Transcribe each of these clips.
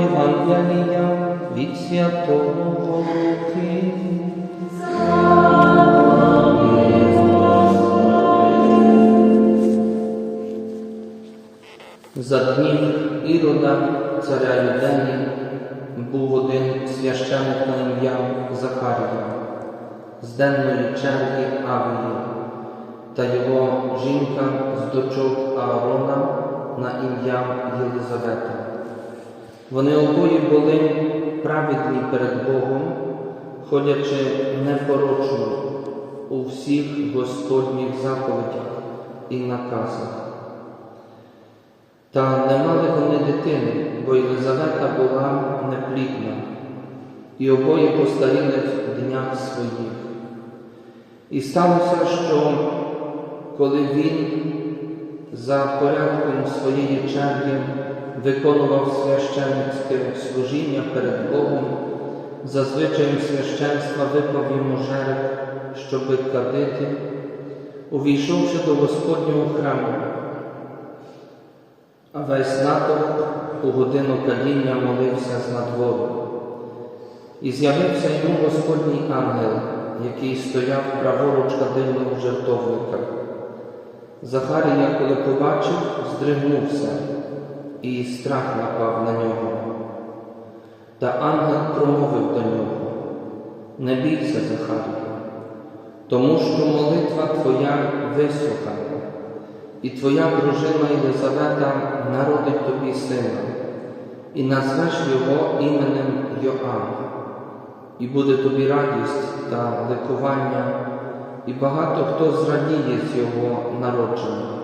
Євангелія від Святого Луки. За днів Ірода, царя Юдеї, був один священик на ім'я Захарія, з денної черги Авії, та його жінка з дочок Аарона на ім'я Єлизавета. Вони обоє були праведні перед Богом, ходячи непорочно у всіх Господніх заповідях і наказах. Та не мали вони дитини, бо Єлизавета була неплідна, і обоє постаріли в днях своїх. І сталося, що коли він за порядком своєї черги виконував священницьке служіння перед Богом, за звичаєм священства випав йому жереб, щоби кадити, увійшовши до Господнього храму. А весь натовп у годину кадіння молився з надвору. І з'явився йому Господній ангел, який стояв праворуч кадильного жертовника. Захарія, коли побачив, здригнувся, і страх напав на нього. Та ангел промовив до нього: Не бійся, Захарія, тому що молитва твоя вислухана і твоя дружина Єлизавета народить тобі сина, і назвеш його іменем Йоанн, і буде тобі радість та ликування, і багато хто зрадіє з його народження,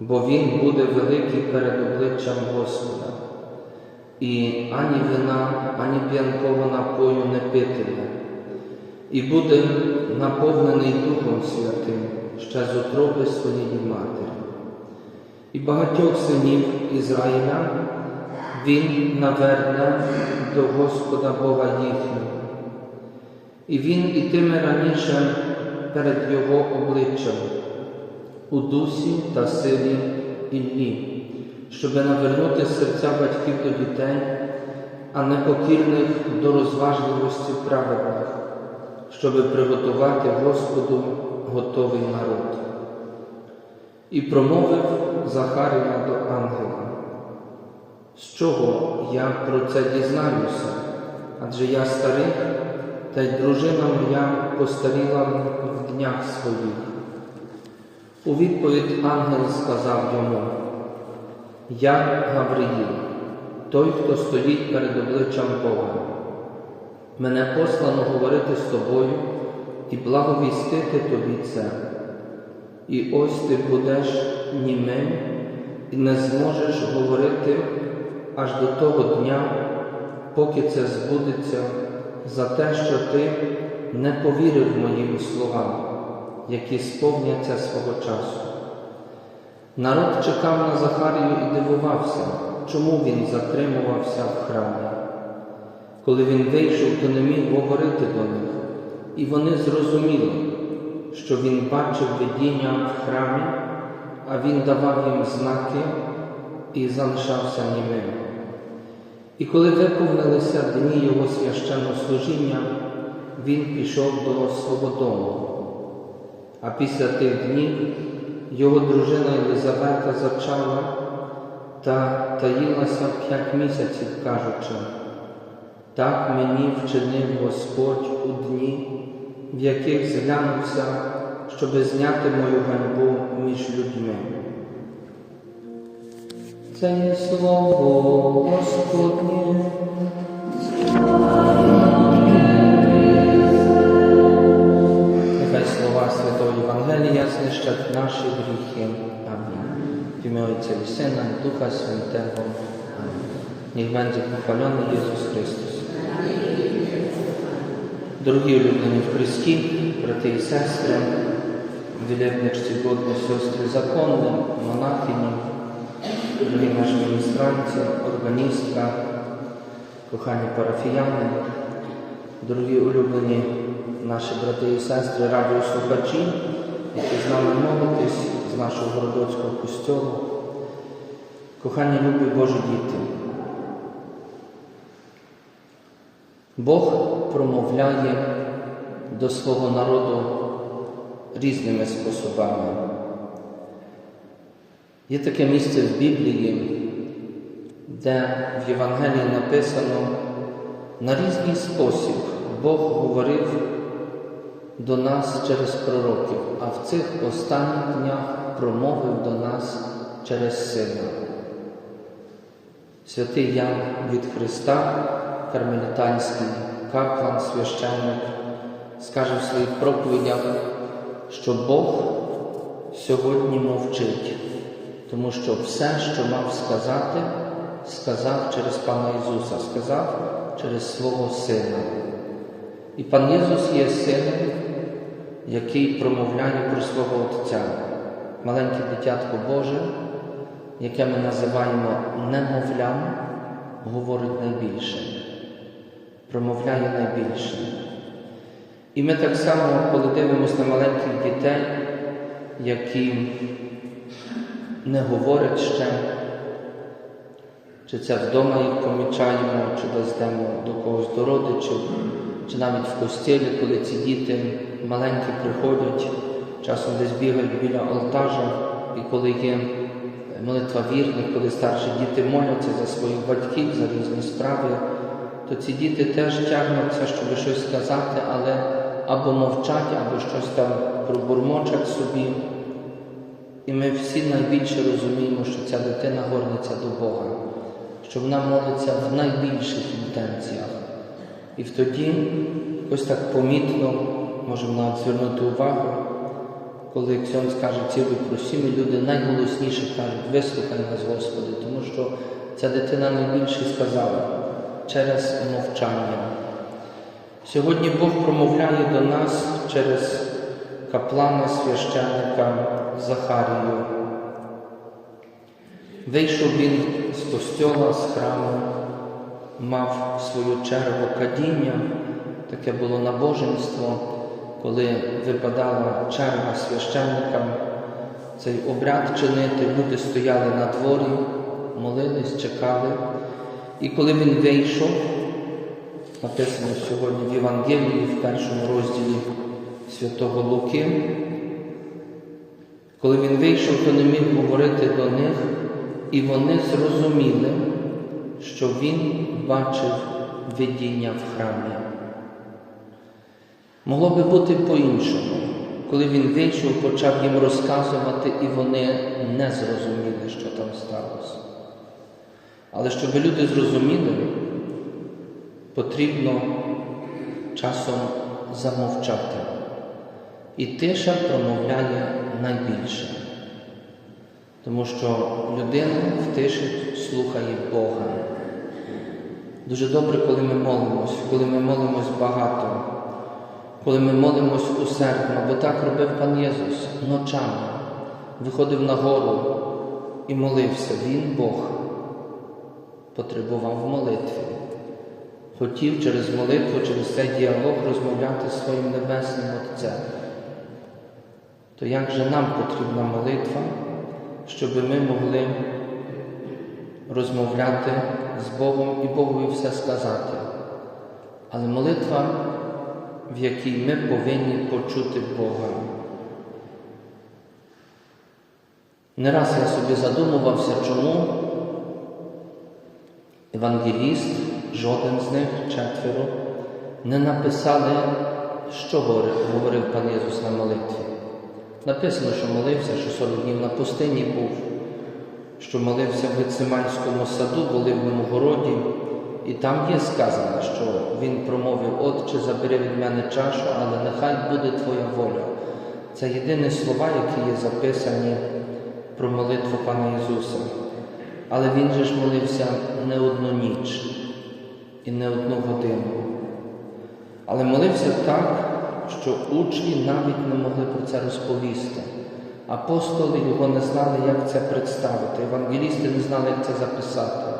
бо він буде великий перед обличчям Господа, і ані вина, ані п'янкового напою не питиме, і буде наповнений Духом Святим ще з утроби своєї матері. І багатьох синів Ізраїля він наверне до Господа Бога їхнього. І він ітиме раніше перед Його обличчям у дусі та силі Іллі, щоби навернути серця батьків до дітей, а непокірних до розважливості праведних, щоби приготувати Господу готовий народ. І промовив Захарія до ангела, з чого я про це дізнаюся, адже я старий, та й дружина моя постаріла в днях своїх. У відповідь ангел сказав йому, Я Гавриїл, той, хто стоїть перед обличчям Бога. Мене послано говорити з тобою і благовістити тобі це. І ось ти будеш німим і не зможеш говорити аж до того дня, поки це збудеться, за те, що ти не повірив моїм словам, які сповняться свого часу. Народ чекав на Захарію і дивувався, чому він затримувався в храмі. Коли він вийшов, то не міг говорити до них, і вони зрозуміли, що він бачив видіння в храмі, а він давав їм знаки і залишався німим. І коли виповнилися дні його священного служіння, він пішов до свого дому. А після тих днів його дружина Єлизавета зачала та таїлася п'ять місяців, кажучи, так мені вчинив Господь у дні, в яких зглянувся, щоби зняти мою ганьбу між людьми. Це є слово Отця і Сина і Духа Святого. Амінь. Niech będzie pochwalony Jezus Chrystus. Дорогі улюблені в Христі, брати і сестри, wielebne czcigodne siostry zakonne, monachini, drogi nasi ministranci, organistka, kochani parafianie, дорогі улюблені наші брати і сестри, радіослухачі, які з нами молитесь з нашого Городоцького костьолу, кохані любі Божі діти. Бог промовляє до свого народу різними способами. Є таке місце в Біблії, де в Євангелії написано на різний спосіб Бог говорив до нас через пророків, а в цих останніх днях промовив до нас через Сина. Святий Ян від Христа, кармелітанський каплан, священник, скаже в своїх проповідях, що Бог сьогодні мовчить, тому що все, що мав сказати, сказав через Пана Ісуса, сказав через свого Сина. І пан Єсус є сином, який промовляє про свого Отця, маленьке дитятко Боже, яке ми називаємо немовлям, говорить найбільше, промовляє найбільше. І ми так само, коли дивимося на маленьких дітей, які не говорять ще, чи це вдома їх помічаємо, чи десь йдемо до когось до родичів, чи навіть в костілі, коли ці діти маленькі приходять, часом десь бігають біля алтажа, і коли є молитва вірних, коли старші діти моляться за своїх батьків, за різні справи, то ці діти теж тягнуться, щоб щось сказати, але або мовчать, або щось там пробурмочать собі. І ми всі найбільше розуміємо, що ця дитина горниться до Бога, що вона молиться в найбільших інтенціях. І тоді ось так помітно можемо навіть звернути увагу, коли Ксьон скаже цілу просімі, люди найголосніше кажуть, вислухай нас, Господи, тому що ця дитина найбільше сказала через мовчання. Сьогодні Бог промовляє до нас через каплана священника Захарію. Вийшов він з костьола, з храму, мав свою чергу кадіння, таке було набоженство, коли випадала черга священникам цей обряд чинити, люди стояли на дворі, молились, чекали. І коли він вийшов, написано сьогодні в Євангелії, в першому розділі святого Луки, коли він вийшов, то не міг говорити до них, і вони зрозуміли, що він бачив видіння в храмі. Могло би бути по-іншому. Коли він вийшов, почав їм розказувати, і вони не зрозуміли, що там сталося. Але щоб люди зрозуміли, потрібно часом замовчати. І тиша промовляє найбільше, тому що людина в тиші слухає Бога. Дуже добре, коли ми молимось, коли ми молимось багато, коли ми молимось усердно, бо так робив пан Єсус ночами, виходив на гору і молився. Він Бог потребував молитви. Хотів через молитву, через цей діалог розмовляти зі своїм Небесним Отцем. То як же нам потрібна молитва, щоб ми могли розмовляти з Богом і Богові все сказати? Але молитва, в якій ми повинні почути Бога. Не раз я собі задумувався, чому евангеліст, жоден з них, четверо, не написали, що говорив пан Єсус на молитві. Написано, що молився, що 40 днів на пустині був, що молився в Гециманському саду, в Оливному городі, і там є сказано, що він промовив, Отче, забери від мене чашу, але нехай буде Твоя воля. Це єдині слова, які є записані про молитву Пана Ісуса. Але Він же ж молився не одну ніч і не одну годину. Але молився так, що учні навіть не могли про це розповісти. Апостоли його не знали, як це представити, евангелісти не знали, як це записати.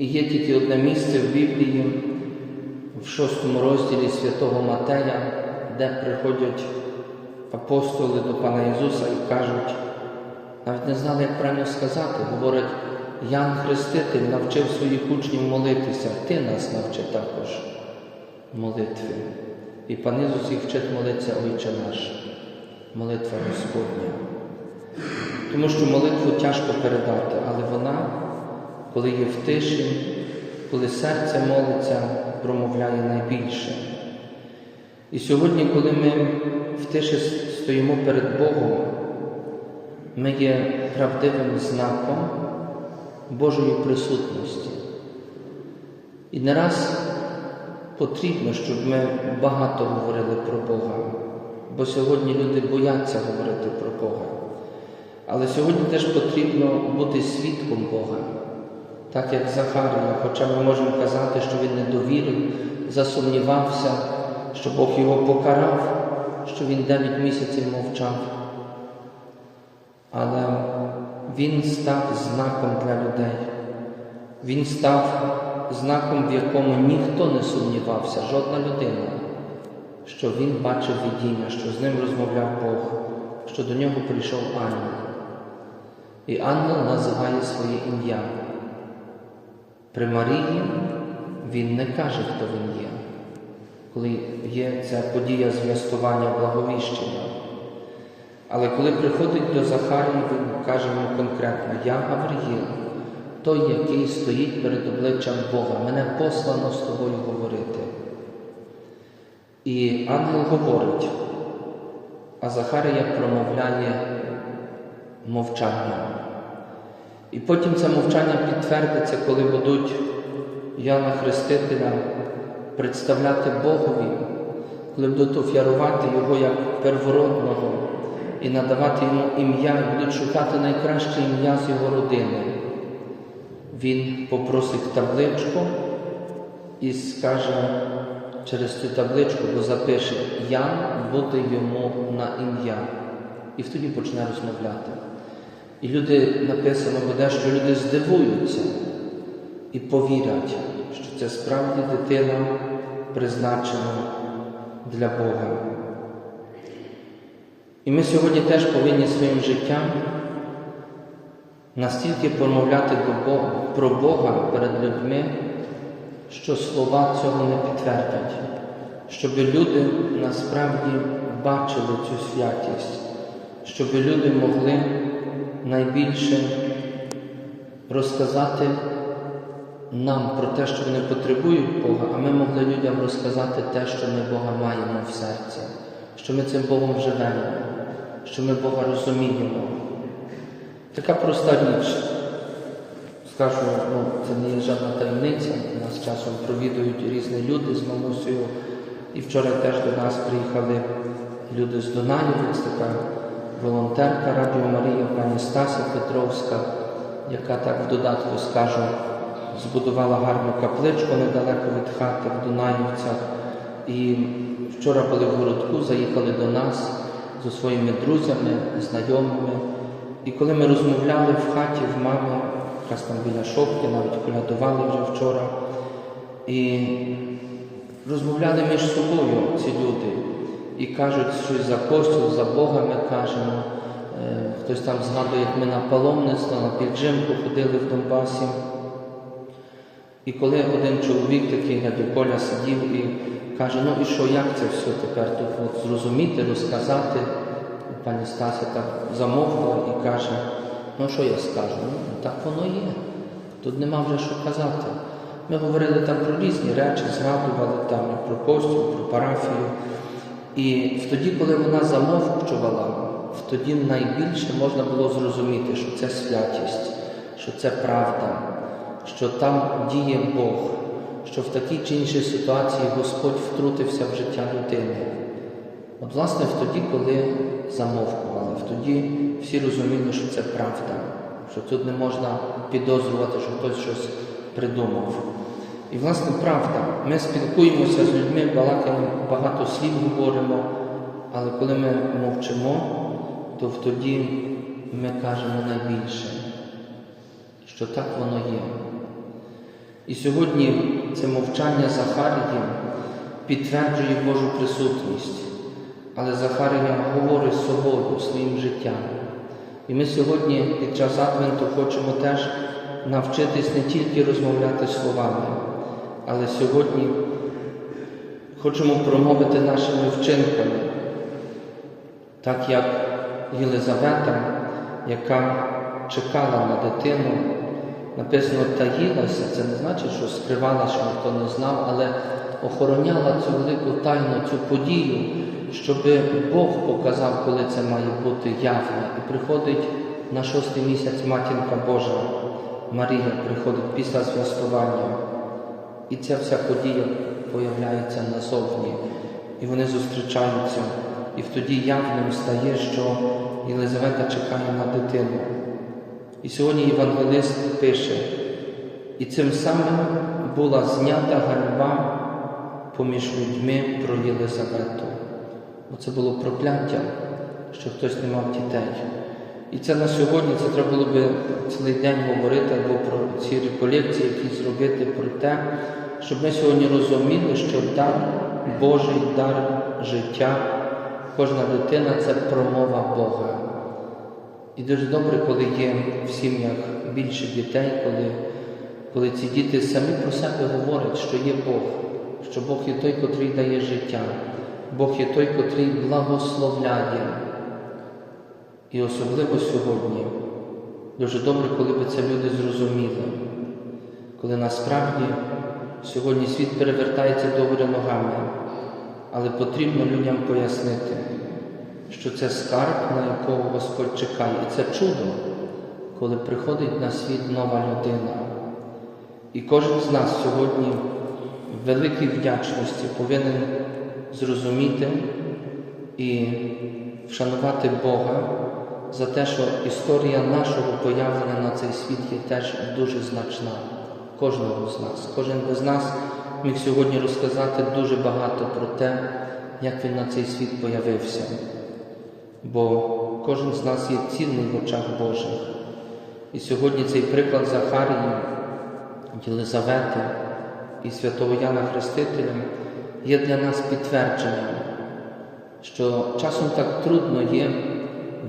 І є тільки одне місце в Біблії, в шостому розділі святого Матея, де приходять апостоли до Пана Ісуса і кажуть, навіть не знали, як правильно сказати, говорять, Ян Хреститель навчив своїх учнів молитися, ти нас навчи також. молитви. І пани з усіх вчить молитися Отче наш, молитва Господня. Тому що молитву тяжко передати, але вона, коли є в тиші, коли серце молиться, промовляє найбільше. І сьогодні, коли ми в тиші стоїмо перед Богом, ми є правдивим знаком Божої присутності. І не раз потрібно, щоб ми багато говорили про Бога, бо сьогодні люди бояться говорити про Бога. Але сьогодні теж потрібно бути свідком Бога, так як Захарія, хоча ми можемо казати, що він не довірив, засумнівався, що Бог його покарав, що він дев'ять місяців мовчав. Але він став знаком для людей. Він став знаком, в якому ніхто не сумнівався, жодна людина, що він бачив видіння, що з ним розмовляв Бог, що до нього прийшов ангел. І ангел називає своє ім'я. При Марії він не каже, хто він є, коли є ця подія зв'язкування благовіщення. Але коли приходить до Захарії, він каже йому конкретно: Я Гавриїл, той, який стоїть перед обличчям Бога, мене послано з тобою говорити. І ангел говорить, а Захарія промовляє мовчання. І потім це мовчання підтвердиться, коли будуть Яна Хрестителя представляти Богові, коли будуть офярувати Його як первородного і надавати йому ім'я, і будуть шукати найкраще ім'я з його родини. Він попросить табличку і скаже через цю табличку, бо запише Ян буде йому на ім'я. І тоді почне розмовляти. І люди написано буде, що люди здивуються і повірять, що це справді дитина призначена для Бога. І ми сьогодні теж повинні своїм життям настільки промовляти до Бога, про Бога перед людьми, що слова цього не підтвердять, щоб люди насправді бачили цю святість, щоб люди могли найбільше розказати нам про те, що вони потребують Бога, а ми могли людям розказати те, що ми Бога маємо в серці, що ми цим Богом живемо, що ми Бога розуміємо. Така проста річ. Скажу, ну, це не є жодна таємниця. Нас часом провідують різні люди з мамусею. І вчора теж до нас приїхали люди з Дунаєвець, така волонтерка Радіо Марія, пані Стася Петровська, яка так в додатку скажу, збудувала гарну капличку недалеко від хати в Дунаївцях. І вчора були в городку, заїхали до нас зі своїми друзями, знайомими. І коли ми розмовляли в хаті в мами, якраз там біля шопки, навіть колядували вже вчора, і розмовляли між собою ці люди і кажуть щось за костюм, за Бога ми кажемо. Е, Хтось там згадує, як ми на паломництво, на піджимку ходили в Донбасі. І коли один чоловік такий дядя Коля сидів і каже, ну і що, як це все тепер тут от зрозуміти, розказати, пані Стася так замовкла і каже, ну що я скажу? Ну, так воно є. Тут нема вже що казати. Ми говорили там про різні речі, згадували там про костюм, про парафію. І тоді, коли вона замовчувала, тоді найбільше можна було зрозуміти, що це святість, що це правда, що там діє Бог, що в такій чи іншій ситуації Господь втрутився в життя людини. От, власне, в тоді, коли замовкували, тоді всі розуміли, що це правда, що тут не можна підозрювати, що хтось щось придумав. І, власне, правда, ми спілкуємося з людьми, балакаємо, багато слів говоримо, але коли ми мовчимо, то тоді ми кажемо найбільше, що так воно є. І сьогодні це мовчання Захарії підтверджує Божу присутність, але Захарія говорить з собою, своїм життям. І ми сьогодні під час Адвенту хочемо теж навчитись не тільки розмовляти словами, але сьогодні хочемо промовити нашими вчинками, так як Єлизавета, яка чекала на дитину, написано таїлася, це не значить, що скривала, що ніхто не знав, але охороняла цю велику тайну, цю подію, щоб Бог показав, коли це має бути явно. І приходить на шостий місяць Матінка Божа, Марія приходить після святкування. І ця вся подія появляється назовні, і вони зустрічаються. І тоді явним стає, що Єлизавета чекає на дитину. І сьогодні Євангелист пише, і цим самим була знята ганьба поміж людьми про Єлизавету. Оце було прокляття, що хтось не мав дітей. І це на сьогодні це треба було би цілий день говорити або про ці реколекції, які зробити про те, щоб ми сьогодні розуміли, що дар Божий дар життя, кожна дитина це промова Бога. І дуже добре, коли є в сім'ях більше дітей, коли, коли ці діти самі про себе говорять, що є Бог, що Бог є той, котрий дає життя, Бог є той, котрий благословляє. І особливо сьогодні дуже добре, коли би це люди зрозуміли, коли насправді сьогодні світ перевертається добре ногами, але потрібно людям пояснити, що це скарб, на якого Господь чекає. І це чудо, коли приходить на світ нова людина. І кожен з нас сьогодні в великій вдячності повинен зрозуміти і вшанувати Бога за те, що історія нашого появлення на цей світ є теж дуже значна. Кожного з нас. Кожен з нас міг сьогодні розказати дуже багато про те, як він на цей світ появився. Бо кожен з нас є цінний в очах Божих. І сьогодні цей приклад Захарії, Єлизавети і святого Яна Хрестителя є для нас підтвердженням, що часом так трудно є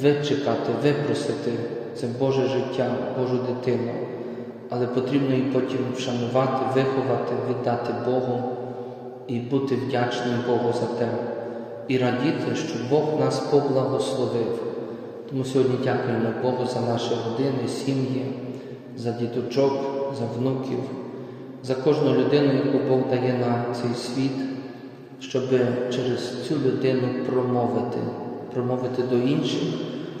вичекати, випросити це Боже життя, Божу дитину, але потрібно її потім вшанувати, виховати, віддати Богу і бути вдячним Богу за те, і радіти, що Бог нас поблагословив. Тому сьогодні дякуємо Богу за наші родини, сім'ї, за діточок, за внуків, за кожну людину, яку Бог дає на цей світ, щоб через цю людину промовити, промовити до інших,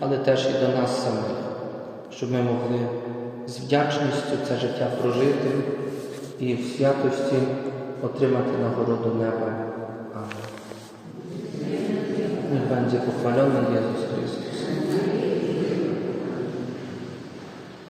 але теж і до нас самих, щоб ми могли з вдячністю це життя прожити і в святості отримати нагороду неба. Amen. Niech będzie pochwalony Jezus